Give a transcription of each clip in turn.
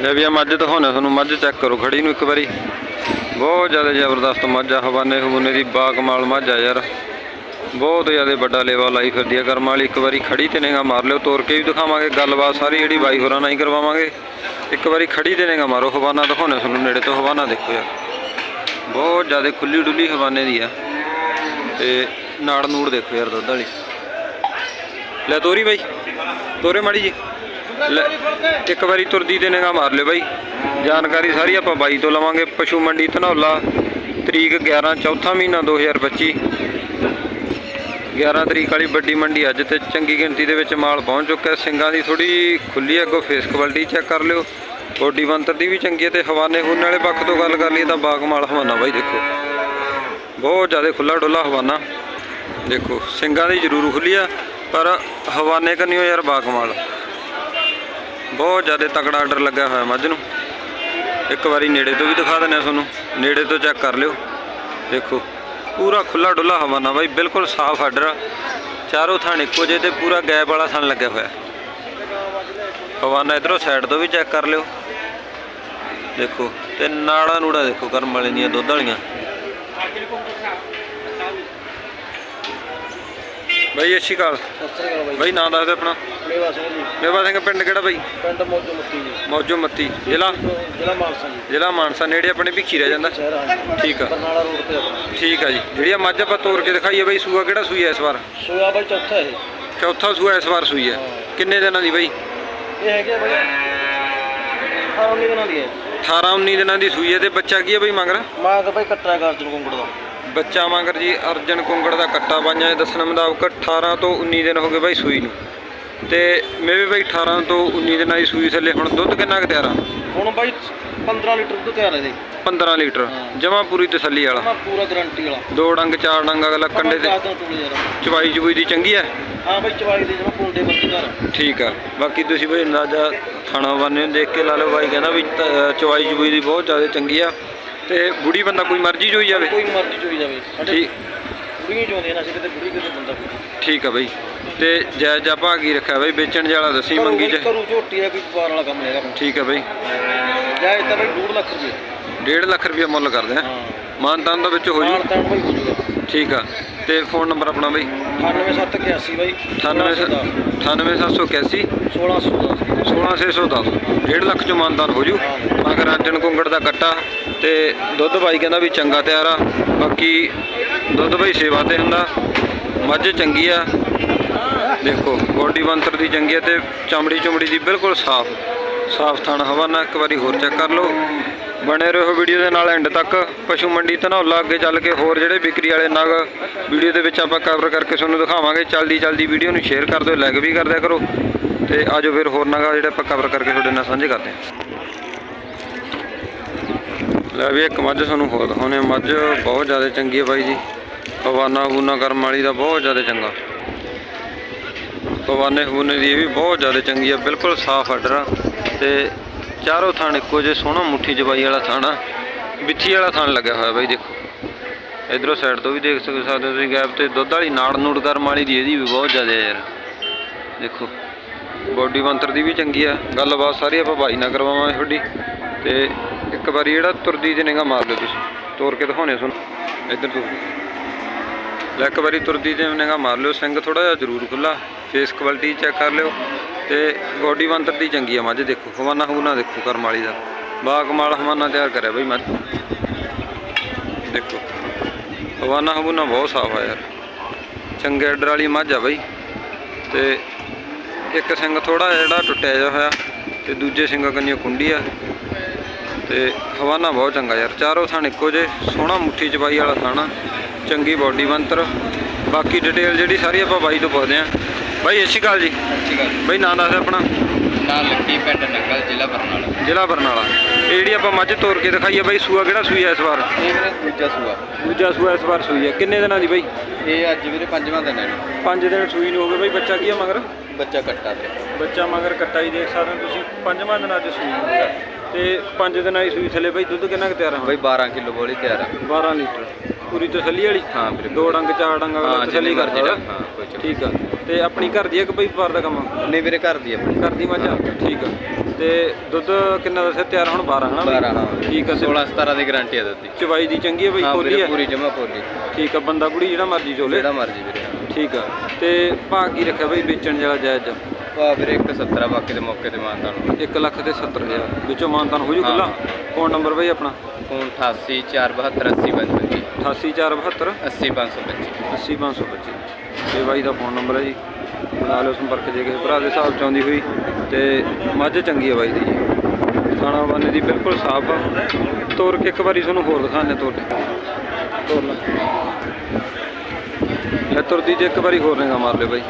ਲੈ ਵੀ ਆ, ਮੱਝ ਦਿਖਾਉਣਾ ਤੁਹਾਨੂੰ, ਮੱਝ ਚੈੱਕ ਕਰੋ, ਖੜੀ ਨੂੰ ਇੱਕ ਵਾਰੀ। ਬਹੁਤ ਜ਼ਿਆਦਾ ਜ਼ਬਰਦਸਤ ਮੱਝ ਆ, ਹਵਾਨੇ ਹਵੂਨੇ ਦੀ ਬਾਕਮਾਲ ਮੱਝ ਆ ਯਾਰ। ਬਹੁਤ ਜ਼ਿਆਦਾ ਵੱਡਾ ਲੇਵਾ ਲਾਈ ਫਿਰਦੀ ਆ, ਕਰਮ ਵਾਲੀ ਇੱਕ ਵਾਰੀ ਖੜੀ ਤੇ ਨੇਗਾ ਮਾਰ ਲਿਓ, ਤੋਰ ਕੇ ਵੀ ਦਿਖਾਵਾਂਗੇ, ਗੱਲਬਾਤ ਸਾਰੀ ਜਿਹੜੀ ਬਾਈ ਹੋਰਾਂ ਨਾਲ ਹੀ ਕਰਵਾਵਾਂਗੇ। ਇੱਕ ਵਾਰੀ ਖੜੀ ਤੇ ਨੇਗਾ ਮਾਰੋ, ਹਵਾਨਾ ਦਿਖਾਉਣਾ ਤੁਹਾਨੂੰ, ਨੇੜੇ ਤੋਂ ਹਵਾਨਾ ਦੇਖੋ ਯਾਰ। ਬਹੁਤ ਜ਼ਿਆਦਾ ਖੁੱਲੀ ਡੁੱਲੀ ਹਵਾਨੇ ਦੀ ਆ। ਤੇ ਨਾੜ ਨੂੜ ਦੇਖੋ ਯਾਰ ਦੁੱਧ ਵਾਲੀ। ਲੈ ਤੋਰੀ ਬਾਈ, ਤੋਰੇ ਮਾੜੀ ਜੀ ਲੈ, ਇੱਕ ਵਾਰੀ ਤੁਰਦੀ ਤੇ ਨਿਗਾਹ ਮਾਰ ਲਿਓ ਬਾਈ। ਜਾਣਕਾਰੀ ਸਾਰੀ ਆਪਾਂ ਬਾਈ ਤੋਂ ਲਵਾਂਗੇ। ਪਸ਼ੂ ਮੰਡੀ ਧਨੌਲਾ, ਤਰੀਕ 11 ਚੌਥਾ ਮਹੀਨਾ 2025 11 ਤਰੀਕ ਵਾਲੀ ਵੱਡੀ ਮੰਡੀ ਅੱਜ ਤੇ ਚੰਗੀ ਗਿਣਤੀ ਦੇ ਵਿੱਚ ਮਾਲ ਪਹੁੰਚ ਚੁੱਕਾ ਸਿੰਘਾਂ ਦੀ ਥੋੜੀ ਖੁੱਲੀ ਅੱਗੋਂ ਫੇਸ ਕੁਆਲਿਟੀ ਚੈੱਕ ਕਰ ਲਿਓ। ਬੋਡੀ ਬੰਤਰ ਦੀ ਵੀ ਚੰਗੀ ਹੈ ਤੇ ਹਵਾਨੇ ਹੁਨ ਵਾਲੇ ਪੱਖ ਤੋਂ ਗੱਲ ਕਰ ਲਈਏ ਤਾਂ ਬਾਗਮਾਲ ਹਵਾਨਾ ਬਾਈ ਦੇਖੋ। ਬਹੁਤ ਜ਼ਿਆਦਾ ਖੁੱਲਾ ਡੁੱਲਾ ਹਵਾਨਾ। ਦੇਖੋ ਸਿੰਘਾਂ ਦੀ ਜ਼ਰੂਰ ਖੁੱਲੀ ਆ, ਪਰ ਹਵਾਨੇ ਕੰਨਿਓ ਯਾਰ ਬਾਗਮਾਲ ਬਹੁਤ ਜ਼ਿਆਦਾ ਤਕੜਾ ਆਰਡਰ ਲੱਗਾ ਹੋਇਆ ਮੱਝ ਨੂੰ। ਇੱਕ ਵਾਰੀ ਨੇੜੇ ਤੋਂ ਵੀ ਦਿਖਾ ਦਿੰਦੇ ਆ ਤੁਹਾਨੂੰ। ਨੇੜੇ ਤੋਂ ਚੈੱਕ ਕਰ ਲਿਓ। ਦੇਖੋ, ਪੂਰਾ ਖੁੱਲਾ ਡੁੱਲਾ ਹਵਾਨਾ ਬਾਈ, ਬਿਲਕੁਲ ਸਾਫ਼ ਆਰਡਰ ਆ। ਚਾਰੋਂ ਥਾਂ ਇੱਕੋ ਜਿਹੇ ਤੇ ਪੂਰਾ ਗੈਪ ਵਾਲਾ ਥਣ ਲੱਗਿਆ ਹੋਇਆ। ਹਵਾਨਾ ਇਧਰੋਂ ਸਾਈਡ ਤੋਂ ਵੀ ਚੈੱਕ ਕਰ ਲਿਓ। ਦੇਖੋ, ਤੇ ਨਾੜਾ ਨੂੜਾ ਦੇਖੋ, ਕਰਮ ਵਾਲੇ ਦੀਆਂ, ਦੁੱਧ ਵਾਲੀਆਂ। ਬਾਈ ਅੱਛੀ ਕਾਲ ਬਾਈ। ਬਾਈ ਨਾਂ ਦੱਸ ਦੇ ਆਪਣਾ। ਮੇਵਾ ਸਿੰਘ ਜੀ। ਮੇਵਾ ਸਿੰਘ ਪਿੰਡ ਕਿਹੜਾ ਬਾਈ? ਪਿੰਡ ਮੋਜੋ ਮੱਤੀ ਜੀ। ਮੌਜੋ ਮੱਤੀ ਜ਼ਿਲ੍ਹਾ? ਜ਼ਿਲ੍ਹਾ ਮਾਨਸਾ ਜੀ। ਜ਼ਿਲ੍ਹਾ ਮਾਨਸਾ ਨੇੜੇ ਆਪਣੇ ਭਿੱਖੀ ਰਹਿ ਜਾਂਦਾ। ਸ਼ਹਿਰ ਹਾਂ ਜੀ। ਠੀਕ ਆ। ਬਰਨਾਲਾ ਰੋਡ ਤੇ ਆਪਣਾ ਠੀਕ ਆ ਜੀ। ਜਿਹੜੀ ਆ ਮੱਝ ਆਪਾਂ ਤੋੜ ਕੇ ਦਿਖਾਈਏ ਬਾਈ ਸੂਆ ਕਿਹੜਾ ਸੂਈ ਐ ਇਸ ਵਾਰ? ਸੋਆ ਬਾਈ ਚੌਥਾ ਇਹ। ਚੌਥਾ ਸੂਆ ਇਸ ਵਾਰ ਸੂਈ ਐ ਕਿੰਨੇ ਦਿਨਾਂ ਦੀ ਬਾਈ? ਇਹ ਹੈਗੇ ਬਾਈ 18 ਦਿਨਾਂ ਦੀ ਹੈ। 18 19 ਦਿਨਾਂ ਦੀ ਸੂਈ ਐ ਤੇ ਬੱਚਾ ਕੀ ਐ ਬਾਈ ਮਗਰ? ਮਾਂ ਕਿ ਬਾਈ ਕੱਟਰਾ ਗਾਰਜਨ ਕੁੰਗੜ ਦਾ। ਬੱਚਾ ਮਗਰ ਜੀ ਅਰਜਨ ਕੁੰਗੜ ਦਾ ਕੱਟਾ ਬਾਈਆਂ ਦੇ ਦੱਸਣ ਮੁਤਾਬਕ 18 ਤੋਂ 19 ਦਿਨ ਹੋ ਗਏ ਬਾਈ ਸੂਈ ਨੂੰ। ਤੇ ਮੇਵੇ ਬਾਈ 18 ਤੋਂ 19 ਦਿਨਾਂ ਦੀ ਸੂਈ ਥੱਲੇ ਹੁਣ ਦੁੱਧ ਕਿੰਨਾ ਕੁ ਤਿਆਰ ਆ? ਹੁਣ ਬਾਈ 15 ਲੀਟਰ ਦੁੱਧ ਤਿਆਰ ਹੈ ਇਹਦੇ 15 ਲੀਟਰ ਜਮਾ ਪੂਰੀ ਤਸੱਲੀ ਵਾਲਾ। ਪੂਰਾ ਗਾਰੰਟੀ ਵਾਲਾ। ਦੋ ਡੰਗ ਚਾਰ ਡੰਗ ਅਗਲਾ ਕੰਡੇ ਤੇ। ਚਵਾਈ ਚਵੂਈ ਦੀ ਚੰਗੀ ਐ ਹਾਂ ਬਾਈ ਚਵਾਈ ਦੇ ਜਮਾ ਪੁੰਡੇ ਵਰਗੀ ਘਰ ਠੀਕ ਆ। ਬਾਕੀ ਤੁਸੀਂ ਬਈ ਅੰਦਾਜ਼ਾ ਥਾਣਾ ਬੰਨੇ ਦੇਖ ਕੇ ਲਾ ਲਓ ਬਾਈ ਕਹਿੰਦਾ ਵੀ ਚਵਾਈ ਚਬੂਈ ਦੀ ਬਹੁਤ ਜ਼ਿਆਦਾ ਚੰਗੀ ਆ। ਤੇ ਬੁੜੀ ਬੰਦਾ ਕੋਈ ਮਰਜ਼ੀ ਚੋਈ ਜਾਵੇ? ਕੋਈ ਮਰਜ਼ੀ ਚੋਈ ਜਾਵੇ। ਸਾਡੇ ਠੀਕ। ਬੁੜੀਆਂ ਚੋਂਦੀਆਂ ਨਾ ਅਸੀਂ ਕਿਤੇ ਬੁੜੀ ਕਿਤੇ ਬੰਦਾ ਕੋਈ। ਠੀਕ ਆ ਬਈ। ਤੇ ਜਾਇਜ਼ ਜਾ ਭਾਗੀ ਰੱਖਿਆ ਬਈ? ਵੇਚਣ ਵਾਲਾ ਦੱਸੀ ਮੰਗੀ ਚ? ਕਰੂ ਝੋਟੀ ਦਾ ਕੋਈ ਵਪਾਰ ਵਾਲਾ ਕੰਮ ਨਹੀਂ ਹੈਗਾ ਠੀਕ ਆ ਬਈ। ਜਾਇ ਤਾਂ ਬਾਈ 2 ਲੱਖ ਰੁਪਏ। 1.5 ਲੱਖ ਰੁਪਇਆ ਮੁੱਲ ਕਰਦੇ ਆ। ਹਾਂ। ਮਾਨਤਾਨ ਦਾ ਵਿੱਚ ਹੋ ਜੂ ਮਾਨ ਤਾਂ ਬਾਈ ਹੋ ਜੂਗਾ ਠੀਕ ਆ। ਤੇ ਫੋਨ ਨੰਬਰ ਆਪਣਾ ਬਈ? 98781 ਬਾਈ। 98 98781 1610 16610 1.5 ਲੱਖ ਚ ਮਾਨਤਾਨ ਹੋ। ਜੂ ਮਗਰ ਕੁੰਗੜ ਦਾ ਕੱਟਾ। ਤੇ ਦੁੱਧ ਬਾਈ ਕਹਿੰਦਾ ਵੀ ਚੰਗਾ ਤਿਆਰ ਆ, ਬਾਕੀ ਦੁੱਧ ਬਾਈ ਸੇਵਾ ਤੇ ਹੁੰਦਾ, ਮੱਝ ਚੰਗੀ ਆ। ਦੇਖੋ ਬੋਡੀ ਬੰਤਰ ਦੀ ਚੰਗੀ ਆ ਤੇ ਚਮੜੀ ਚਮੜੀ ਦੀ ਬਿਲਕੁਲ ਸਾਫ਼ ਸਾਫ਼ ਥਣ ਹਵਾਨਾ ਇੱਕ ਵਾਰੀ ਹੋਰ ਚੈੱਕ ਕਰ ਲਓ। ਬਣੇ ਰਹੋ ਵੀਡੀਓ ਦੇ ਨਾਲ ਐਂਡ ਤੱਕ। ਪਸ਼ੂ ਮੰਡੀ ਧਨੌਲਾ ਅੱਗੇ ਚੱਲ ਕੇ ਹੋਰ ਜਿਹੜੇ ਵਿਕਰੀ ਵਾਲੇ ਨਗ, ਵੀਡੀਓ ਦੇ ਵਿੱਚ ਆਪਾਂ ਕਵਰ ਕਰਕੇ ਤੁਹਾਨੂੰ ਦਿਖਾਵਾਂਗੇ। ਜਲਦੀ ਜਲਦੀ ਵੀਡੀਓ ਨੂੰ ਸ਼ੇਅਰ ਕਰ ਦਿਓ ਲਾਈਕ ਵੀ ਕਰ ਦਿਆ ਕਰੋ। ਤੇ ਆਜੋ ਫਿਰ ਹੋਰ ਨਗ ਜਿਹੜੇ ਆਪਾਂ ਕਵਰ ਕਰਕੇ ਤੁਹਾਡੇ ਨਾਲ ਸਾਂਝੇ ਕਰਦੇ ਹਾਂ। ਲੈ ਵੀ ਇੱਕ ਮੱਝ ਤੁਹਾਨੂੰ ਹੋਰ ਦਿਖਾਉਂਦੇ ਹਾਂ ਮੱਝ ਬਹੁਤ ਜ਼ਿਆਦਾ ਚੰਗੀ ਹੈ ਬਾਈ ਜੀ। ਪਵਾਨਾ ਹੂਨਾ ਕਰਮ ਵਾਲੀ ਦਾ ਬਹੁਤ ਜ਼ਿਆਦਾ ਚੰਗਾ। ਪਵਾਨੇ ਹੂਨੇ ਦੀ ਇਹ ਵੀ ਬਹੁਤ ਜ਼ਿਆਦਾ ਚੰਗੀ ਹੈ ਬਿਲਕੁਲ ਸਾਫ਼ ਆਰਡਰ ਆ ਤੇ ਚਾਰੋਂ ਥਾਣ ਇੱਕੋ ਜਿਹੇ ਸੋਹਣਾ ਮੁੱਠੀ ਜਵਾਈ ਵਾਲਾ ਥਾਣ ਆ। ਬਿੱਥੀ ਵਾਲਾ ਥਾਣ ਲੱਗਿਆ ਹੋਇਆ ਬਾਈ ਦੇਖੋ। ਇਧਰੋਂ ਸਾਈਡ ਤੋਂ ਵੀ ਦੇਖ ਸਕਦੇ ਹੋ ਤੁਸੀਂ ਗੈਪ ਤੇ। ਦੁੱਧ ਵਾਲੀ ਨਾੜ ਨੂੜ ਕਰਮ ਵਾਲੀ ਦੀ ਇਹਦੀ ਵੀ ਬਹੁਤ ਜ਼ਿਆਦਾ ਯਾਰ। ਦੇਖੋ, ਬੋਡੀ ਬੰਤਰ ਦੀ ਵੀ ਚੰਗੀ ਆ। ਗੱਲਬਾਤ ਸਾਰੀ ਆਪਾਂ ਭਾਈ ਨਾਲ ਕਰਵਾਵਾਂਗੇ ਤੁਹਾਡੀ। ਤੇ ਇੱਕ ਵਾਰੀ ਜਿਹੜਾ ਤੁਰਦੀ ਦੇ ਨਿਗਾ ਮਾਰ ਲਿਓ ਤੁਸੀਂ। ਤੋਰ ਕੇ ਦਿਖਾਉਣੇ ਤੁਹਾਨੂੰ। ਇੱਧਰ ਤੋਂ। ਲੈ ਇੱਕ ਵਾਰੀ ਤੁਰਦੀ ਦੇ ਨਿਗਾ ਮਾਰ ਲਿਓ। ਸਿੰਘ ਥੋੜਾ ਜਿਹਾ ਜ਼ਰੂਰ ਖੁੱਲਾ ਫੇਸ ਕੁਆਲਿਟੀ ਚੈੱਕ ਕਰ ਲਿਓ। ਤੇ ਬੋਡੀ ਬੰਤਰ ਦੀ ਚੰਗੀ ਆ ਮੱਝ, ਦੇਖੋ। ਹਵਾਨਾ ਹੂਨਾ ਦੇਖੋ, ਕਰਮ ਵਾਲੀ ਦਾ। ਬਾ ਕਮਾਲ ਹਵਾਨਾ ਤਿਆਰ ਕਰਿਆ ਬਈ ਮੱਝ। ਦੇਖੋ। ਹਵਾਨਾ ਹੂਨਾ ਬਹੁਤ ਸਾਫ਼ ਆ ਯਾਰ। ਚੰਗੇ ਆਰਡਰ ਵਾਲੀ ਮੱਝ ਆ ਬਈ। ਤੇ ਇੱਕ ਸਿੰਘ ਥੋੜਾ ਜਿਹੜਾ ਟੁੱਟਿਆ ਜਿਹਾ ਹੋਇਆ। ਤੇ ਦੂਜੇ ਸਿੰਘ ਕੰਨੀ ਕੁੰਡੀ ਆ। ਤੇ ਹਵਾਨਾ ਬਹੁਤ ਚੰਗਾ ਯਾਰ ਚਾਰੋਂ ਥਾਣ ਇੱਕੋ ਜੇ ਸੋਹਣਾ ਮੁੱਠੀ ਚਬਾਈ ਵਾਲਾ ਥਾਣਾ ਚੰਗੀ ਬਾਡੀ ਬੰਤਰ ਬਾਕੀ ਡਿਟੇਲ ਜਿਹੜੀ ਸਾਰੀ ਆਪਾਂ ਬਾਈ ਤੋਂ ਪੁੱਛਦੇ ਆਂ ਬਾਈ ਸਤਿ ਸ਼੍ਰੀ ਅਕਾਲ ਜੀ। ਬਾਈ ਨਾਂ ਦੱਸ ਆਪਣਾ। ਨਾਲ ਲੱਕੀ ਪਿੰਡ ਨੰਗਲ ਜ਼ਿਲ੍ਹਾ ਬਰਨਾਲਾ। ਜ਼ਿਲ੍ਹਾ ਬਰਨਾਲਾ। ਇਹ ਜਿਹੜੀ ਆਪਾਂ ਮੱਝ ਤੋਰ ਕੇ ਦਿਖਾਈ ਆ ਬਾਈ ਸੂਆ ਕਿਹੜਾ ਸੂਈ ਆ ਇਸ ਵਾਰ? ਇਹ ਵੀਰੇ ਦੂਜਾ ਸੂਆ। ਦੂਜਾ ਸੂਆ ਇਸ ਵਾਰ ਸੂਈ ਆ। ਕਿੰਨੇ ਦਿਨਾਂ ਦੀ ਬਾਈ? ਇਹ ਅੱਜ ਵੀਰੇ ਪੰਜਵਾਂ ਦਿਨ ਹੈ। ਪੰਜ ਦਿਨ ਸੂਈ ਨੂੰ ਹੋ ਗਏ ਬਾਈ ਬੱਚਾ ਕੀ ਆ ਮਗਰ? ਬੱਚਾ ਕੱਟਾ ਤੇ ਬੱਚਾ ਮਗਰ ਕੱਟਾ ਹੀ ਦੇਖ ਸਕਦੇ ਹੋ ਤੁਸੀਂ ਪੰਜਵਾਂ ਦਿਨਾਂ 'ਚ ਸੂਈ ਨੂੰ ਤੇ ਪੰਜ ਦਿਨਾਂ ਦੀ ਸੂਈ ਥੱਲੇ ਬਾਈ ਦੁੱਧ ਕਿੰਨਾ ਕੁ ਤਿਆਰ ਆ ਬਈ 12 ਕਿਲੋ ਬੋਲੀ ਤਿਆਰ ਆ। 12 ਲੀਟਰ। ਪੂਰੀ ਤਸੱਲੀ ਵਾਲੀ? ਹਾਂ ਵੀਰੇ ਦੋ ਡੰਗ ਚਾਰ ਡੰਗ ਅਗਲਾ ਤਸੱਲੀ ਜਿੰਨੀ ਕਰ ਮਰਜ਼ੀ ਹਾਂ ਕੋਈ ਚੱਕਰ ਠੀਕ ਆ। ਤੇ ਆਪਣੀ ਘਰ ਦੀ ਆ ਕਿ ਬਈ ਵਪਾਰ ਦਾ ਕੰਮ ਆ? ਨਹੀਂ ਵੀਰੇ ਘਰ ਦੀ ਆਪਣੀ। ਘਰ ਦੀ ਮੱਝ ਆ? ਠੀਕ ਆ। ਤੇ ਦੁੱਧ ਕਿੰਨਾ ਦੱਸਿਆ ਤਿਆਰ ਹੁਣ? 12 ਹਨਾ? ਬਈ? 12 ਹਾਂ। ਠੀਕ ਆ ਤੇ 16 17 ਦੀ ਗਾਰੰਟੀ ਹੈ ਦਿੱਤੀ ਚਵਾਈ ਦੀ ਚੰਗੀ ਆ ਬਈ? ਹਾਂ ਖੋਲੀ ਆ? ਪੂਰੀ ਜਮਾ ਪੋਲੀ ਠੀਕ ਆ ਬੰਦਾ ਕੁੜੀ ਜਿਹੜਾ ਮਰਜ਼ੀ ਚੋਲੇ। ਜਿਹੜਾ ਮਰਜ਼ੀ ਵੀਰੇ। ਠੀਕ ਆ। ਤੇ ਭਾਅ ਕੀ ਰੱਖਿਆ ਬਈ ਵੇਚਣ ਜਿਹੜਾ ਜਾਇਜ਼? ਆ ਵਾ ਵੀਰੇ 170 ਬਾਕੀ ਦੇ ਮੌਕੇ ਤੇ ਮਾਨਤਾ ਨੂੰ 1 ਲੱਖ ਤੇ 70000 ਵਿੱਚੋਂ ਮਾਨਤਾਨ ਹੋ ਜੂ। ਖੁੱਲਾ ਫੋਨ ਨੰਬਰ ਬਈ ਆਪਣਾ? ਫੋਨ 88 472 80 55 88472 80 525 80525 ਇਹ ਬਾਈ ਦਾ ਫੋਨ ਨੰਬਰ ਹੈ ਜੀ। ਬਣਾ ਲਿਓ ਸੰਪਰਕ ਜੇ ਕਿਸੇ ਭਰਾ ਦੇ ਹਿਸਾਬ ਚ ਆਉਂਦੀ ਹੋਈ। ਤੇ ਮੱਝ ਚੰਗੀ ਹੈ ਬਾਈ ਦੀ ਜੀ। ਖਾਣਾ ਬਾਨੇ ਦੀ ਬਿਲਕੁਲ ਸਾਫ਼ ਆ। ਤੋਰ ਕੇ ਇੱਕ ਵਾਰੀ ਤੁਹਾਨੂੰ ਹੋਰ ਦਿਖਾਣੇ ਤੋਰ ਤੋਰ ਲੈ। ਲੈ ਤੁਰਦੀ ਤੇ ਇੱਕ ਵਾਰੀ ਹੋਰ ਨਿਗਾ ਮਾਰ ਲਿਓ ਬਾਈ।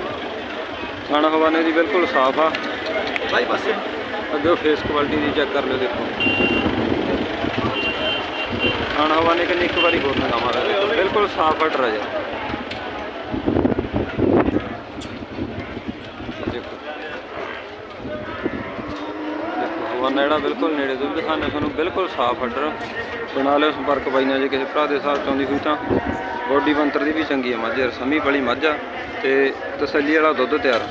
ਖਾਣਾ ਹਵਾਨੇ ਦੀ ਬਿਲਕੁਲ ਸਾਫ਼ ਆ। ਭਾਈ ਪਾਸੇ। ਅੱਗੇ ਫੇਸ ਕੁਆਲਿਟੀ ਦੀ ਚੈੱਕ ਕਰ ਲਿਓ ਦੇਖੋ। ਖਾਣਾ ਹਵਾਨੇ ਕੰਨੀ ਇੱਕ ਵਾਰੀ ਹੋਰ ਨਿਗਾ ਮਾਰ ਲਿਓ ਬਿਲਕੁਲ ਸਾਫ਼ ਆ ਜਾ ਦੇਖੋ ਜਿਹੜਾ ਬਿਲਕੁਲ ਨੇੜੇ ਤੋਂ ਵੀ ਦਿਖਾਣੇ ਤੁਹਾਨੂੰ ਬਿਲਕੁਲ ਸਾਫ਼ ਆਰਡਰ। ਬਣਾ ਲਿਓ ਸੰਪਰਕ ਬਾਈ ਨਾਲ ਜੇ ਕਿਸੇ ਭਰਾ ਦੇ ਹਿਸਾਬ ਚ ਆਉਂਦੀ ਹੋਈ ਤਾਂ। ਬੋਡੀ ਬੰਤਰ ਦੀ ਵੀ ਚੰਗੀ ਹੈ ਮੱਝ ਸਮੀ ਵਾਲੀ ਮੱਝ ਆ ਤੇ ਤਸੱਲੀ ਵਾਲਾ ਦੁੱਧ ਤਿਆਰ।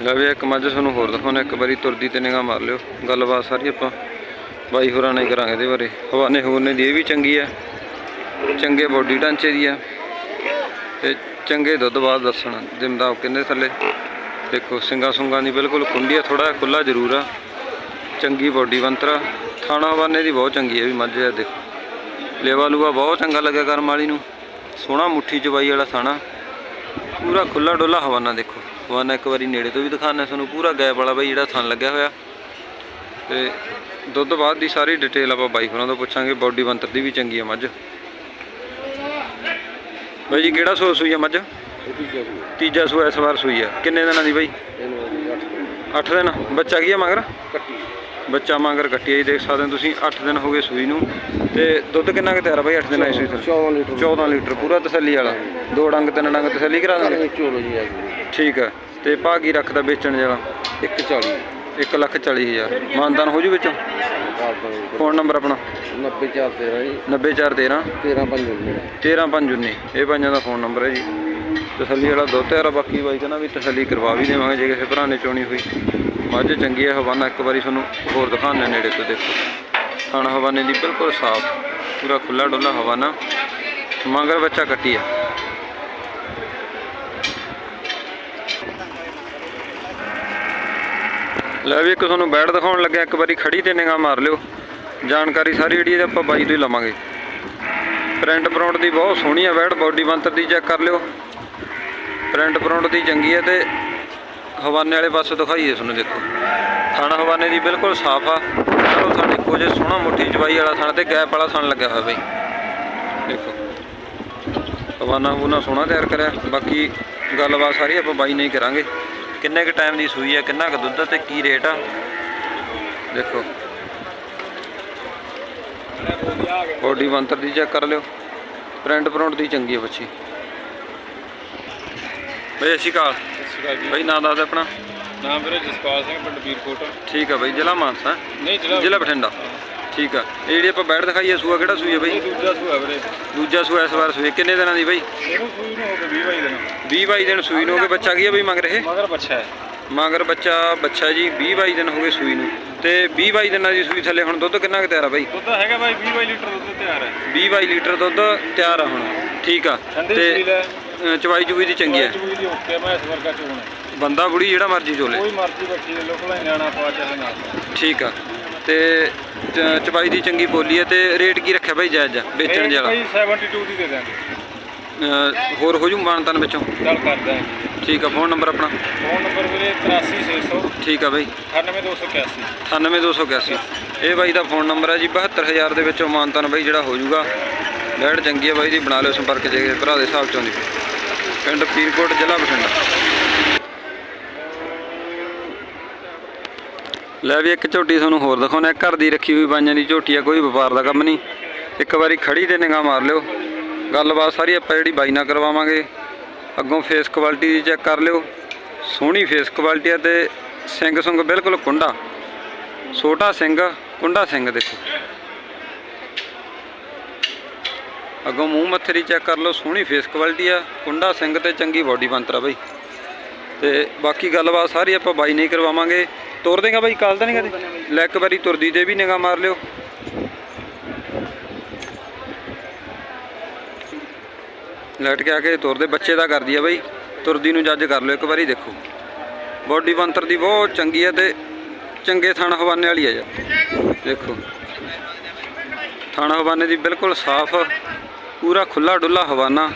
ਲਵੇ ਇੱਕ ਮੱਝ ਤੁਹਾਨੂੰ ਹੋਰ ਦਿਖਾਉਣਾ, ਇੱਕ ਵਾਰੀ ਤੁਰਦੀ ਤੇ ਨਿਗਾਹ ਮਾਰ ਲਿਓ। ਗੱਲਬਾਤ ਸਾਰੀ ਆਪਾਂ ਬਾਈ ਹੋਰਾਂ ਨੇ ਕਰਾਂਗੇ ਇਹਦੇ ਬਾਰੇ। ਹਵਾਨੇ ਹੋਰਨੇ ਦੀ ਇਹ ਵੀ ਚੰਗੀ ਹੈ ਚੰਗੇ ਬੋਡੀ ਢਾਂਚੇ ਦੀ ਹੈ ਤੇ ਚੰਗੇ ਦੁੱਧ ਬਾਅਦ ਦੱਸਣ ਦਿੰਦਾ ਕਹਿੰਦੇ ਥੱਲੇ। ਦੇਖੋ ਸਿੰਗਾ ਸੁੰਗਾਂ ਦੀ ਬਿਲਕੁਲ ਖੁੰਡੀ ਆ ਥੋੜਾ ਖੁੱਲਾ ਜ਼ਰੂਰ ਆ। ਚੰਗੀ ਬੋਡੀ ਬੰਤਰਾ। ਥਾਣਾ ਵਾਨੇ ਦੀ ਬਹੁਤ ਚੰਗੀ ਹੈ ਵੀ ਮੱਝ ਆ, ਦੇਖੋ। ਲੇਵਾ ਲੂਆ ਬਹੁਤ ਚੰਗਾ ਲੱਗਿਆ ਕਰਮ ਵਾਲੀ ਨੂੰ। ਸੋਹਣਾ ਮੁੱਠੀ ਚਬਾਈ ਵਾਲਾ ਥਾਣਾ। ਪੂਰਾ ਖੁੱਲਾ ਡੋਲਾ ਹਵਾਨਾ, ਦੇਖੋ। ਹਵਾਨਾ ਇੱਕ ਵਾਰੀ ਨੇੜੇ ਤੋਂ ਵੀ ਦਿਖਾਣਾ ਤੁਹਾਨੂੰ। ਪੂਰਾ ਗੈਪ ਵਾਲਾ ਬਾਈ ਜਿਹੜਾ ਥਣ ਲੱਗਿਆ ਹੋਇਆ। ਤੇ ਦੁੱਧ ਬਾਅਦ ਦੀ ਸਾਰੀ ਡਿਟੇਲ ਆਪਾਂ ਬਾਈ ਹੋਰਾਂ ਤੋਂ ਪੁੱਛਾਂਗੇ। ਬੋਡੀ ਬੰਤਰ ਦੀ ਵੀ ਚੰਗੀ ਹੈ ਮੱਝ। ਬਾਈ ਜੀ, ਕਿਹੜਾ ਸੂਆ ਹੋਈ ਆ ਮੱਝ? ਤੀਜਾ ਸੂਆ। ਇਸ ਵਾਰ ਸੂਈ ਆ। ਕਿੰਨੇ ਦਿਨਾਂ ਦੀ ਬਾਈ? 8 ਦਿਨ। ਬੱਚਾ ਕੀ ਆ ਮਗਰ? ਕੱਟੀ। ਬੱਚਾ ਮਗਰ ਕੱਟੀ ਆ ਜੀ ਦੇਖ ਸਕਦੇ ਹੋ ਤੁਸੀਂ 8 ਦਿਨ ਹੋ ਗਏ ਸੂਈ ਨੂੰ। ਤੇ ਦੁੱਧ ਕਿੰਨਾ ਕੁ ਤਿਆਰ ਬਾਈ 8 ਦਿਨਾਂ ਦੀ ਸੂਈ ਤੋਂ? 14 ਲੀਟਰ 14 ਲੀਟਰ ਪੂਰਾ ਤਸੱਲੀ ਵਾਲਾ। ਦੋ ਡੰਗ ਤਿੰਨ ਡੰਗ ਤਸੱਲੀ ਕਰਾ ਦਾਂਗੇ? ਚੋਲੋ ਜੀ ਆ ਠੀਕ ਆ। ਤੇ ਕੀ ਰੱਖਦਾ ਵੇਚਣ ਜਿਹੜਾ 140 1 ਲੱਖ 40 ਹਜ਼ਾਰ। ਮਾਨਦਾਨ ਹੋ ਜੂ ਵਿੱਚੋਂ? ਫੋਨ ਨੰਬਰ ਆਪਣਾ? 90 4 13 ਜੀ। 90413 13 5 ਜੀ 13519 ਇਹ ਪੰਜਾਂ ਦਾ ਫੋਨ ਨੰਬਰ ਹੈ ਜੀ। ਤਸੱਲੀ ਵਾਲਾ ਦੁੱਧ ਹੈ ਬਾਕੀ ਬਾਈ ਕਹਿੰਦਾ ਵੀ ਤਸੱਲੀ ਕਰਵਾ ਵੀ ਦੇਵਾਂਗੇ ਜੇ ਕਿਸੇ ਭਰਾ ਨੇ ਚੋਣੀ ਹੋਈ। ਮੱਝ ਚੰਗੀ ਹੈ, ਹਵਾਨਾ ਇੱਕ ਵਾਰੀ ਤੁਹਾਨੂੰ ਹੋਰ ਦਿਖਾਉਂਦੇ ਨੇੜੇ ਤੋਂ ਦੇਖੋ। ਖਾਣਾ ਹਵਾਨੇ ਦੀ ਬਿਲਕੁਲ ਸਾਫ਼, ਪੂਰਾ ਖੁੱਲਾ ਡੁੱਲਾ ਹਵਾਨਾ। ਮਗਰ ਬੱਚਾ ਕੱਟੀ ਆ ਲੈ ਵੀ ਇੱਕ ਤੁਹਾਨੂੰ ਬੈਡ ਦਿਖਾਉਣ ਲੱਗਿਆ, ਇੱਕ ਵਾਰੀ ਖੜੀ ਤੇ ਨਿਗਾਹ ਮਾਰ ਲਿਓ। ਜਾਣਕਾਰੀ ਸਾਰੀ ਜਿਹੜੀ ਆਪਾਂ ਬਾਈ ਤੋਂ ਹੀ ਲਵਾਂਗੇ। ਪ੍ਰਿੰਟ ਪ੍ਰਾਉਂਟ ਦੀ ਬਹੁਤ ਸੋਹਣੀ ਹੈ ਬੈਡ ਬਾਡੀ ਬੰਤਰ ਦੀ ਚੈੱਕ ਕਰ ਲਿਓ। ਪ੍ਰਿੰਟ ਪ੍ਰਾਉਂਟ ਦੀ ਚੰਗੀ ਹੈ ਤੇ ਹਵਾਨੇ ਵਾਲੇ ਪਾਸੇ ਦਿਖਾਈਏ ਤੁਹਾਨੂੰ ਦੇਖੋ। ਥਾਣਾ ਹਵਾਨੇ ਦੀ ਬਿਲਕੁਲ ਸਾਫ਼ ਆ। ਚਲੋ ਥਣ ਇੱਕੋ ਜਿਹੇ ਸੋਹਣਾ ਮੁੱਠੀ ਚਵਾਈ ਵਾਲਾ ਥਣ ਤੇ ਗੈਪ ਵਾਲਾ ਥਣ ਲੱਗਿਆ ਹੋਇਆ ਬਈ। ਦੇਖੋ। ਹਵਾਨਾ ਹੂਨਾ ਸੋਹਣਾ ਤਿਆਰ ਕਰਿਆ। ਬਾਕੀ ਗੱਲਬਾਤ ਸਾਰੀ ਆਪਾਂ ਬਾਈ ਨਹੀਂ ਕਰਾਂਗੇ। ਕਿੰਨੇ ਕ ਟਾਈਮ ਦੀ ਸੂਈ ਹੈ, ਕਿੰਨਾ ਕ ਦੁੱਧ ਤੇ ਕੀ ਰੇਟ ਆ? ਦੇਖੋ। ਬੋਡੀ ਬੰਤਰ ਦੀ ਚੈੱਕ ਕਰ ਲਿਓ। ਪ੍ਰਿੰਟ ਪ੍ਰਾਉਂਟ ਦੀ ਚੰਗੀ ਹੈ ਬੱਚੀ। ਬਈ ਅਸੀਂ ਕਾਲ ਸਤਿ ਜੀ। ਬਈ ਨਾਂ ਦੱਸ ਦੇ ਆਪਣਾ। ਨਾਮ ਵੀਰੇ ਜਸਪਾਲ ਸਿੰਘ ਪਿੰਡ ਵੀਰਕੋਟ। ਠੀਕ ਆ ਬਈ ਜ਼ਿਲ੍ਹਾ ਮਾਨਸਾ। ਨਹੀਂ ਜਿਹੜਾ ਜ਼ਿਲ੍ਹਾ ਬਠਿੰਡਾ। ਠੀਕ ਆ। ਇਹ ਜਿਹੜੀ ਆਪਾਂ ਬੈਠ ਦਿਖਾਈ ਹੈ ਸੂਆ ਕਿਹੜਾ ਸੂਈ ਹੈ ਬਈ? ਦੂਜਾ ਸੂਆ ਵੀਰੇ। ਦੂਜਾ ਸੂਆ ਇਸ ਵਾਰ ਸੂਈ। ਕਿੰਨੇ ਦਿਨਾਂ ਦੀ ਬਈ? ਇਹਨੂੰ ਸੂਈ ਨੂੰ ਹੋ ਕੇ 20 ਬਾਈ ਦਿਨ। 20 22 ਦਿਨ ਸੂਈ ਨੂੰ ਹੋ ਗਏ। ਬੱਚਾ ਕੀ ਹੈ ਬਈ ਮੰਗ ਰਹੇ ਮਗਰ ਬੱਚਾ ਹੈ। ਮਗਰ ਬੱਚਾ ਬੱਚਾ ਜੀ 20 22 ਦਿਨ ਹੋ ਗਏ ਸੂਈ ਨੂੰ। ਤੇ 20 22 ਦਿਨਾਂ ਦੀ ਸੂਈ ਥੱਲੇ ਹੁਣ ਦੁੱਧ ਕਿੰਨਾ ਕੁ ਤਿਆਰ ਆ ਬਾਈ? ਦੁੱਧ ਹੈਗਾ ਬਾਈ 20 ਬਾਈ ਲੀਟਰ ਦੁੱਧ ਤਿਆਰ ਹੈ। 20 22 ਲੀਟਰ ਦੁੱਧ ਤਿਆਰ ਆ ਹੁਣ। ਠੀਕ ਆ। ਤੇ ਅ, ਚਵਾਈ ਚੁਵਾਈ ਦੀ ਚੰਗੀ ਹੈ। ਚੂਈ ਦੀ ਓਕੇ ਮੈਂ ਇਸ ਵਰਗਾ ਚੋਣ ਹੈ। ਬੰਦਾ ਬੁੜੀ ਜਿਹੜਾ ਮਰਜ਼ੀ ਚੋਲੇ ਕੋਈ ਮਰਜ਼ੀ ਬੱਚੀ ਦੇ ਲੋਕਲ ਨਿਆਣਾ ਪਾ ਚਾਹੇ ਨਾ ਠੀਕ ਆ। ਤੇ ਚ- ਚਵਾਈ ਦੀ ਚੰਗੀ ਬੋਲੀ ਹੈ ਤੇ ਰੇਟ ਕੀ ਰੱਖਿਆ ਬਾਈ ਜਾਇਜ਼ ਆ ਵੇਚਣ ਦੇ ਵਾਲਾ? ਬਾਈ 72 ਦੀ ਦੇ ਦਾਂਗੇ ਅ, ਹੋਰ ਹੋ ਜੂ ਮਾਨਤਨ ਵਿੱਚੋਂ? ਚੱਲ ਕਰ ਦਾਂਗੇ ਠੀਕ ਆ ਫੋਨ ਨੰਬਰ ਆਪਣਾ? ਫੋਨ ਨੰਬਰ ਵੀਰੇ 83600 ਠੀਕ ਆ ਬਾਈ। 98281 98281 ਇਹ ਬਾਈ ਦਾ ਫੋਨ ਨੰਬਰ ਹੈ ਜੀ 72000 ਦੇ ਵਿੱਚੋਂ ਮਾਨਤਨ ਬਾਈ ਜਿਹੜਾ ਹੋ ਜੂਗਾ। ਲੈਟ ਚੰਗੀ ਹੈ ਬਾਈ ਦੀ ਬਣਾ ਲਿਓ ਸੰਪਰਕ ਜੇ ਭਰਾ ਦੇ ਹਿਸਾਬ ਚ ਆਉਂਦੀ ਪਿੰਡ ਪੀਰਕੋਟ ਜ਼ਿਲ੍ਹਾ ਬਠਿੰਡਾ। ਲੈ ਵੀ ਇੱਕ ਝੋਟੀ ਤੁਹਾਨੂੰ ਹੋਰ ਦਿਖਾਉਣਾ ਘਰ ਦੀ ਰੱਖੀ ਹੋਈ ਬਾਈਆਂ ਦੀ ਝੋਟੀ ਆ, ਕੋਈ ਵਪਾਰ ਦਾ ਕੰਮ ਨਹੀਂ। ਇੱਕ ਵਾਰੀ ਖੜੀ ਤੇ ਨਿਗਾਹ ਮਾਰ ਲਿਓ। ਗੱਲਬਾਤ ਸਾਰੀ ਆਪਾਂ ਜਿਹੜੀ ਬਾਈ ਨਾਲ ਕਰਵਾਵਾਂਗੇ। ਅੱਗੋਂ ਫੇਸ ਕੁਆਲਿਟੀ ਦੀ ਚੈੱਕ ਕਰ ਲਿਓ। ਸੋਹਣੀ ਫੇਸ ਕੁਆਲਿਟੀ ਆ ਤੇ ਸਿੰਘ ਸੁੰਗ ਬਿਲਕੁਲ ਕੁੰਡਾ। ਛੋਟਾ ਸਿੰਘ, ਕੁੰਡਾ ਸਿੰਘ ਦੇਖੋ। ਅੱਗੋਂ ਮੂੰਹ ਮੱਥੇ ਦੀ ਚੈੱਕ ਕਰ ਲਓ, ਸੋਹਣੀ ਫੇਸ ਕੁਆਲਿਟੀ ਆ। ਕੁੰਡਾ ਸਿੰਘ ਤੇ ਚੰਗੀ ਬਾਡੀ ਬੰਤਰਾ ਬਾਈ। ਤੇ ਬਾਕੀ ਗੱਲਬਾਤ ਸਾਰੀ ਆਪਾਂ ਬਾਈ ਨਹੀਂ ਕਰਵਾਵਾਂਗੇ। ਤੋਰ ਦੇਗਾ ਬਾਈ, ਕੱਲ ਤਾਂ ਨਹੀਂ ਕਦੇ ਲੈ ਇੱਕ ਵਾਰੀ ਤੁਰਦੀ ਤੇ ਵੀ ਨਿਗਾਹ ਮਾਰ ਲਿਓ। ਲੈਟ ਕੇ ਆ ਕੇ ਤੁਰਦੇ, ਬੱਚੇ ਦਾ ਕਰਦੀ ਆ ਬਾਈ। ਤੁਰਦੀ ਨੂੰ ਜੱਜ ਕਰ ਲਿਓ, ਇੱਕ ਵਾਰੀ ਦੇਖੋ। ਬਾਡੀ ਬੰਤਰ ਦੀ ਬਹੁਤ ਚੰਗੀ ਹੈ ਤੇ ਚੰਗੇ ਥਾਣਾ ਹਵਾਨੇ ਵਾਲੀ ਹੈ ਜਾ ਦੇਖੋ। ਥਾਣਾ ਹਵਾਨੇ ਦੀ ਬਿਲਕੁਲ ਸਾਫ਼ ਪੂਰਾ ਖੁੱਲਾ ਡੁੱਲਾ ਹਵਾਨਾ।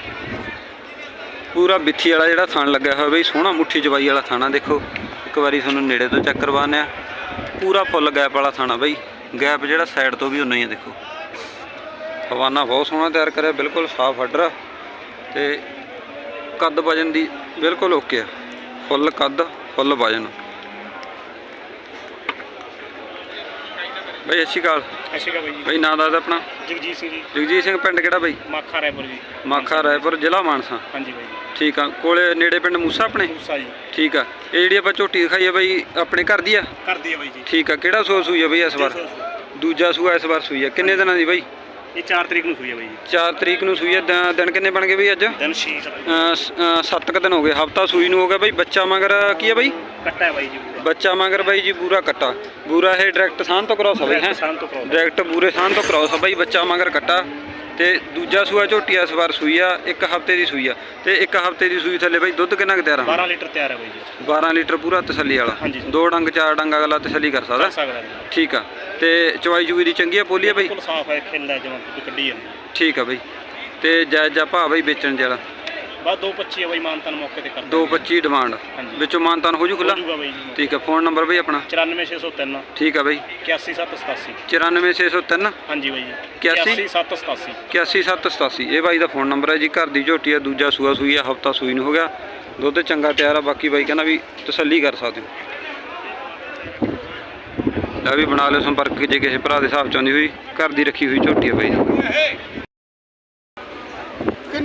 ਪੂਰਾ ਬਿੱਥੀ ਵਾਲਾ ਜਿਹੜਾ ਥਣ ਲੱਗਿਆ ਹੋਇਆ ਬਈ, ਸੋਹਣਾ ਮੁੱਠੀ ਜਵਾਈ ਵਾਲਾ ਥਾਣਾ ਦੇਖੋ। ਇੱਕ ਵਾਰੀ ਤੁਹਾਨੂੰ ਨੇੜੇ ਤੋਂ ਚੈੱਕ ਕਰਵਾਉਂਦੇ ਆ। ਪੂਰਾ ਫੁੱਲ ਗੈਪ ਵਾਲਾ ਥਾਣਾ ਬਈ। ਗੈਪ ਜਿਹੜਾ ਸਾਈਡ ਤੋਂ ਵੀ ਉਨਾ ਹੀ ਆ ਦੇਖੋ। ਹਵਾਨਾ ਬਹੁਤ ਸੋਹਣਾ ਤਿਆਰ ਕਰਿਆ, ਬਿਲਕੁਲ ਸਾਫ਼ ਆਰਡਰ ਤੇ ਕੱਦ ਵਜਨ ਦੀ ਬਿਲਕੁਲ ਓਕੇ ਆ। ਫੁੱਲ ਕੱਦ, ਫੁੱਲ ਵਜਨ। ਬਈ ਅੱਛੀ ਕਾਲ ਅੱਛਾ ਬਾਈ ਜੀ। ਬਈ ਨਾਂ ਦੱਸ ਆਪਣਾ। ਜਗਜੀਤ ਸਿੰਘ ਜੀ। ਜਗਜੀਤ ਸਿੰਘ ਪਿੰਡ ਕਿਹੜਾ ਬਈ? ਮਾਖਾ ਰਾਏਪੁਰ ਜੀ। ਮਾਖਾ ਰਾਏਪੁਰ ਜ਼ਿਲ੍ਹਾ ਮਾਨਸਾ। ਹਾਂਜੀ ਬਾਈ ਜੀ। ਠੀਕ ਆ ਕੋਲੇ ਨੇੜੇ ਪਿੰਡ ਮੂਸਾ ਆਪਣੇ? ਮੂਸਾ ਜੀ। ਠੀਕ ਆ ਇਹ ਜਿਹੜੀ ਆਪਾਂ ਝੋਟੀ ਦਿਖਾਈ ਆ ਬਈ ਆਪਣੇ ਘਰ ਦੀ ਆ? ਕਰਦੀ ਹੈ ਬਾਈ ਜੀ। ਠੀਕ ਆ ਕਿਹੜਾ ਸੂਆ ਸੂਈ ਆ ਬਈ ਇਸ ਵਾਰ? ਦੂਜਾ ਸੂਆ ਇਸ ਵਾਰ ਸੂਈ ਆ। ਕਿੰਨੇ ਦਿਨਾਂ ਦੀ ਬਈ? ਇਹ 4 ਤਰੀਕ ਨੂੰ ਸੂਈ ਹੈ ਬਾਈ ਜੀ। 4 ਤਰੀਕ ਨੂੰ ਸੂਈ ਆ। ਦਿਨ- ਦਿਨ ਕਿੰਨੇ ਬਣ ਗਏ ਬਈ ਅੱਜ? ਦਿਨ 6 7 ਕੁ ਦਿਨ ਹੋ ਗਏ। ਹਫਤਾ ਸੂਈ ਨੂੰ ਹੋ ਗਿਆ ਬਈ ਬੱਚਾ ਮਗਰ ਕੀ ਆ ਬਈ? ਕੱਟਾ ਹੈ ਬਾਈ ਜੀ। ਬੱਚਾ ਮਗਰ ਬਾਈ ਜੀ ਪੂਰਾ ਕੱਟਾ। ਪੂਰਾ ਇਹ ਡਾਇਰੈਕਟ ਸਾਨ ਤੋਂ ਕਰਾਉ ਸਭਈ ਹੈ? ਤੋਂ ਡਾਇਰੈਕਟ ਪੂਰੇ ਸਾਨ ਤੋਂ ਕਰਾਉ ਸਭਈ ਬੱਚਾ ਮਗਰ ਕੱਟਾ। ਤੇ ਦੂਜਾ ਸੂਆ ਝੋਟੀ ਇਸ ਵਾਰ ਸੂਈ ਆ ਇੱਕ ਹਫ਼ਤੇ ਦੀ ਸੂਈ ਆ। ਤੇ ਇੱਕ ਹਫ਼ਤੇ ਦੀ ਸੂਈ ਥੱਲੇ ਬਾਈ ਦੁੱਧ ਕਿੰਨਾ ਕੁ ਤਿਆਰ ਆ? 12 ਲੀਟਰ ਤਿਆਰ ਹੈ ਬਾਈ ਜੀ। 12 ਲੀਟਰ ਪੂਰਾ ਤਸੱਲੀ ਵਾਲਾ। ਹਾਂਜੀ। ਦੋ ਡੰਗ ਚਾਰ ਡੰਗ ਅਗਲਾ ਤਸੱਲੀ ਕਰ ਸਕਦਾ। ਕਰ ਸਕਦਾ ਜੀ। ਠੀਕ ਆ। ਤੇ ਚਵਾਈ ਚੂਈ ਦੀ ਚੰਗੀ ਆ ਪੋਲੀ ਆ ਬਈ? ਬਿਲਕੁਲ ਸਾਫ਼ ਹੈ ਖਿੱਲਾ ਜਮਾਂ ਤੋਂ ਕੱਢੀ ਜਾਂਦੀ। ਠੀਕ ਆ ਬਈ। ਤੇ ਜਾਇਜ਼ਾ ਭਾਅ ਬਈ ਵੇਚਣ ਜਿਹੜਾ ਬਸ 225 ਹੈ ਬਾਈ ਮਾਨਤਨ ਮੌਕੇ ਤੇ ਕਰਦਾ 225 ਡਿਮਾਂਡ ਹਾਂਜੀ। ਵਿੱਚੋਂ ਮਾਨਤਾਨ ਹੋ ਜੂ ਖੁੱਲਾ ਹੋ ਜੂਗਾ ਬਾਈ ਜੀ ਠੀਕ ਆ ਫੋਨ ਨੰਬਰ ਬਈ ਆਪਣਾ। 94603 ਠੀਕ ਆ ਬਈ। 81787 94603 ਹਾਂਜੀ ਬਾਈ ਜੀ। 81? 81787 81787 ਇਹ ਬਾਈ ਦਾ ਫੋਨ ਨੰਬਰ ਹੈ ਜੀ ਘਰ ਦੀ ਝੋਟੀ ਆ ਦੂਜਾ ਸੂਆ ਸੂਈ ਆ ਹਫਤਾ ਸੂਈ ਨੂੰ ਹੋ ਗਿਆ। ਦੁੱਧ ਚੰਗਾ ਤਿਆਰ ਆ ਬਾਕੀ ਬਾਈ ਕਹਿੰਦਾ ਵੀ ਤਸੱਲੀ ਕਰ ਸਕਦੇ ਹੋ। ਲੈ ਵੀ ਬਣਾ ਲਿਓ ਸੰਪਰਕ ਜੇ ਕਿਸੇ ਭਰਾ ਦੇ ਹਿਸਾਬ ਚ ਆਉਂਦੀ ਹੋਈ। ਘਰ ਦੀ ਰੱਖੀ ਹੋਈ ਝੋਟੀ ਆ ਬਾਈ। ਦੀ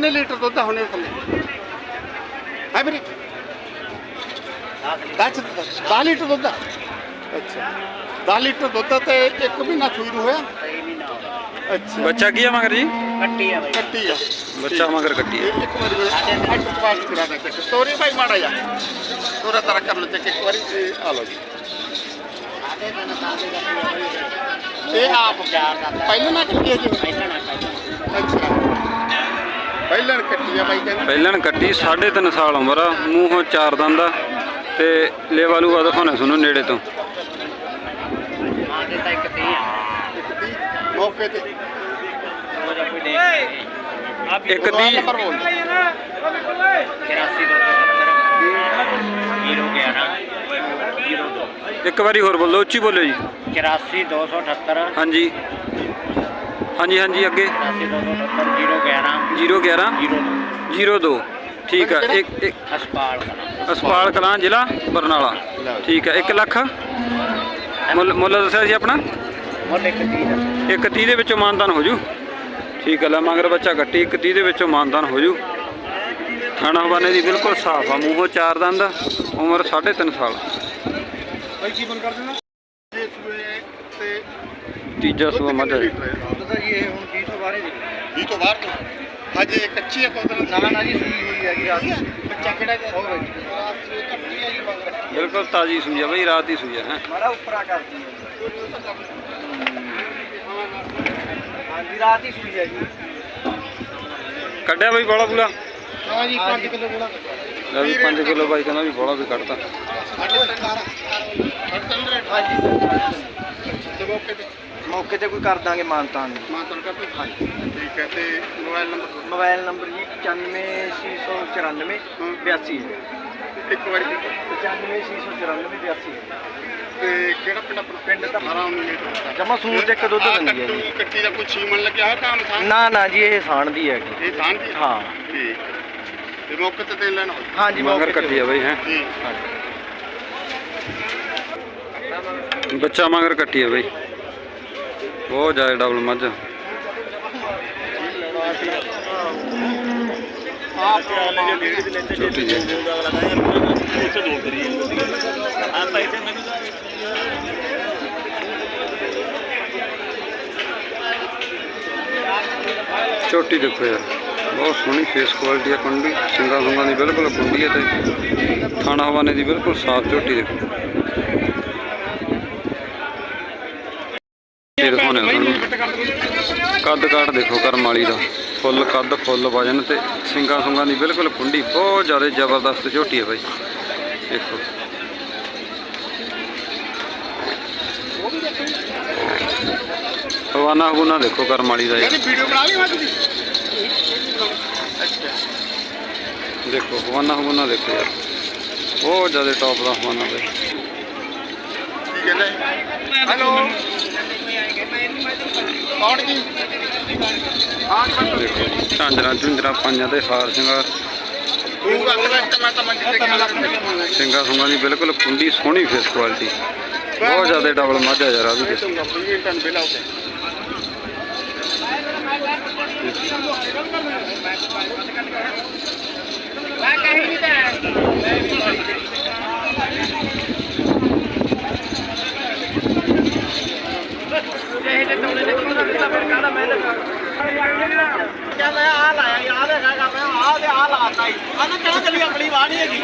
ਕਿੰਨੇ ਲੀਟਰ ਦੁੱਧ ਆ ਹੁਣੇ ਥੱਲੇ ਹੈ ਵੀਰੇ? 10 10 ਲੀਟਰ ਦੁੱਧ ਆ? ਅੱਛਾ। 10 ਲੀਟਰ ਦੁੱਧ ਆ ਤੇ ਇੱਕ ਮਹੀਨਾ ਸੂਈ ਨੂੰ ਹੋਇਆ? ਅੱਛਾ। ਬੱਚਾ ਕੀ ਆ ਮਗਰ ਜੀ? ਕੱਟੀ ਆ ਕੱਟੀ ਆ। ਬੱਚਾ ਮਗਰ ਕੱਟੀ ਆ। ਇੱਕ ਵਾਰੀ ਮੈਂ ਅੱਟ ਪਾਸ ਕਰਾ ਦਾ ਚੱਕ ਤੋਰੀ ਭਾਈ ਮਾੜਾ ਜਾ ਤੋਰਾ ਤਰਾ ਕਰ ਲੋ ਚੱਕ ਇੱਕ ਵਾਰੀ ਆ ਲਓ ਜੀ। ਇਹ ਆਪ ਪਹਿਲਾਂ ਨਾ ਕੱਟੀ ਹੈ ਜੀ ਅੱਛਾ। ਪਹਿਲਾਂ ਕੱਟੀ ਆ ਬਾਈ ਕਹਿੰਦੇ ਪਹਿਲਣ ਕੱਟੀ 3.5 ਸਾਲ ਉਮਰ ਆ ਮੂੰਹੋਂ ਚਾਰ ਦੰਦ ਆ ਤੇ ਲੇਵਾ ਲੂਆ ਦਿਖਾਉਣਾ ਤੁਹਾਨੂੰ ਨੇੜੇ ਤੋਂ। ਇੱਕ ਦੀ ਮੌਕੇ ਤੇ। ਇੱਕ ਮੋਬਾਈਲ ਦੀ ਨੰਬਰ ਬੋਲ ਦਿਓ। ਇੱਕ ਵਾਰੀ ਹੋਰ ਬੋਲੋ ਉੱਚੀ ਬੋਲੋ ਜੀ। 84278 ਹਾਂਜੀ। ਹਾਂਜੀ ਹਾਂਜੀ ਅੱਗੇ। 84278 011 02 ਠੀਕ ਆ। ਇੱਕ ਇੱਕ ਹਸਪਾਲ ਅਸਪਾਲ ਕਲਾਂ ਜ਼ਿਲ੍ਹਾ ਬਰਨਾਲਾ। ਠੀਕ ਆ। 1 ਲੱਖ। ਮੁੱਲ ਮੁੱਲ ਦੱਸਿਆ ਸੀ ਆਪਣਾ? ਮੁੱਲ ਇੱਕ ਦੀ ਦਾ ਇੱਕ 30 ਦੇ ਵਿੱਚੋਂ ਮਾਨਦਾਨ ਹੋ ਜੂ। ਠੀਕ ਆ। ਲੈ ਮਗਰ ਬੱਚਾ ਕੱਟੀ। ਇੱਕ 30 ਦੇ ਵਿੱਚੋਂ ਮਾਨਦਾਨ ਹੋ ਜੂ। ਥਾਣਾ ਹਵਾਨੇ ਦੀ ਬਿਲਕੁਲ ਸਾਫ਼ ਆ। ਮੂੰਹੋਂ ਚਾਰ ਦੰਦ ਉਮਰ 3.5 ਸਾਲ। ਇਹ ਸੂਏ ਤੇ ਤੀਜਾ ਸੂਆ ਮੱਝ ਹੈ ਜੀ ਇਹ ਹੁਣ 20 ਤੋਂ ਬਾਹਰ ਹੀ ਦੀ ਤੋਂ ਬਾਹਰ ਤੋਂ ਹਜੇ ਕੱਚੀ ਹੈ ਕੋਦਨ ਨਾ ਨਾ ਜੀ ਸੂਈ ਹੋਈ ਹੈਗੀ ਰਾਤ ਬੱਚਾ ਕਿਹੜਾ ਹੈ ਹੋਰ ਰਾਤ ਸੂਈ ਕੱਟੀ ਹੈ ਜੀ ਮਗਰ। ਬਿਲਕੁਲ ਤਾਜੀ ਸੂਈ ਆ ਬਈ ਰਾਤ ਦੀ ਸੂਈ ਆ ਹੈ। ਮਾੜਾ ਉੱਪਰਾ ਕਰਦੀ ਹਾਂਜੀ ਰਾਤ ਹੀ ਸੂਈ ਹੈ ਜੀ। ਕੱਢਿਆ ਬਈ ਬੋਲਾ ਬੁਲਾ ਹਾਂ ਜੀ 5 ਕਿਲੋ ਗੁਣਾ ਲੈ ਵੀ 5 ਕਿਲੋ ਬਾਈ ਕਹਿੰਦਾ ਵੀ ਬੋਲਾ ਵੀ ਕੱਢਤਾ। ਤੇ ਮੌਕੇ ਤੇ ਮੌਕੇ ਤੇ ਕੋਈ ਕਰ ਦਾਂਗੇ ਮਾਨਤਾਨ ਮਾਂ ਤੁਹਾਨੂੰ ਕਰਦੇ ਹਾਂਜੀ। ਠੀਕ ਹੈ ਤੇ ਮੋਬਾਈਲ ਨੰਬਰ ਮੋਬਾਈਲ ਨੰਬਰ ਜੀ 94694 82 ਇੱਕ ਵਾਰੀ 94694 82 ਤੇ ਕਿਹੜਾ ਪਿੰਡ ਆਪਣਾ? ਪਿੰਡ ਦਾ 18 19 ਲੀਟਰ ਜਮਾ ਸੂਰ ਤੇ ਇੱਕ ਦੁੱਧ ਦਿੰਦੀ ਹੈ ਕੱਟੂ ਜੀ। ਕੱਟੀ ਦਾ ਕੋਈ ਛੀਮਣ ਲੱਗਿਆ ਹੋਇਆ ਕੰਮ ਥਾਂ ਨਾ ਨਾ ਜੀ ਇਹ ਸਾਣ ਦੀ ਹੈਗੀ ਇਹ ਥਾਂ ਦੀ? ਹਾਂ। ਠੀਕ ਤੇ ਮੌਕੇ ਤੇ ਦੇਣ ਲੈਣਾ ਹੋਇਆ ਹਾਂਜੀ ਮਗਰ ਮੌਕੇ ਕੱਟੀ ਆ ਬਈ ਹੈ। ਜੀ। ਬੱਚਾ ਮਗਰ ਕੱਟੀ ਆ ਬਈ। ਬਹੁਤ ਜ਼ਿਆਦਾ ਡਬਲ ਮੱਝ। ਛੋਟੀ ਦੇਖੋ ਯਾਰ ਬਹੁਤ ਸੋਹਣੀ ਫੇਸ ਕੁਆਲਿਟੀ ਆ ਕੁੰਡੀ। ਸਿੰਗਾ ਸੁੰਗਾ ਦੀ ਬਿਲਕੁਲ ਕੁੰਡੀ ਹੈ ਤੇ ਥਾਣਾ ਹਵਾਨੇ ਦੀ ਬਿਲਕੁਲ ਸਾਫ਼ ਝੋਟੀ ਦੇਖੋ ਇਹ ਦਿਖਾਉਣੇ ਆ ਤੁਹਾਨੂੰ ਕੱਦ ਕਾਠ ਦੇਖੋ ਕਰਮ ਵਾਲੀ ਦਾ। ਫੁੱਲ ਕੱਦ ਫੁੱਲ ਵਜਨ ਤੇ ਸਿੰਗਾ ਸੁੰਗਾ ਦੀ ਬਿਲਕੁਲ ਕੁੰਡੀ ਬਹੁਤ ਜ਼ਿਆਦਾ ਜ਼ਬਰਦਸਤ ਝੋਟੀ ਹੈ ਬਾਈ। ਦੇਖੋ। ਹਵਾਨਾ ਹਵਾਨਾ ਦੇਖੋ ਕਰਮ ਵਾਲੀ ਦਾ ਯਾਰ ਵੀਡੀਓ ਬਣਾ ਲਈ ਮੈਂ ਤੁਸੀਂ ਦੇਖੋ ਹਵਾਨਾ ਹਵਾਨਾ ਦੇਖੋ ਯਾਰ। ਬਹੁਤ ਜ਼ਿਆਦਾ ਟੌਪ ਦਾ ਹਵਾਨਾ ਬਾਈ। ਕੀ ਕਹਿੰਦੇ ਹੈਲੋ ਕੌਣ ਜੀ? ਝਾਂਜਰਾਂ ਝੁੰਜਰਾਂ ਪਾਈਆਂ ਤੇ ਹਾਰ ਸ਼ਿੰਗਾਰ ਤੂੰ ਮੈਂ ਤਾਂ ਤੇ ਸਿੰਗਾ ਸੁੰਗਾ ਦੀ ਬਿਲਕੁਲ ਕੁੰਡੀ ਸੋਹਣੀ ਫੇਸ ਕੁਆਲਿਟੀ ਬਹੁਤ ਜ਼ਿਆਦਾ ਡਬਲ ਮਾਝਾ ਯਾਰ ਆ ਵੀ ਦੇਖੋ ਟਨ ਬਿਲਾ ਉਤੇ ਕਹਿੰਦਾ ਆ ਲਾਇਆ ਯਾਦ ਹੈਗਾ ਮੈਂ ਆ ਤੇ ਆ ਲਾਤਾ ਹੀ ਆ ਕਿਹੜਾ ਚੱਲੀ ਆਪਣੀ ਵਾਹ ਨਹੀਂ ਹੈਗੀ।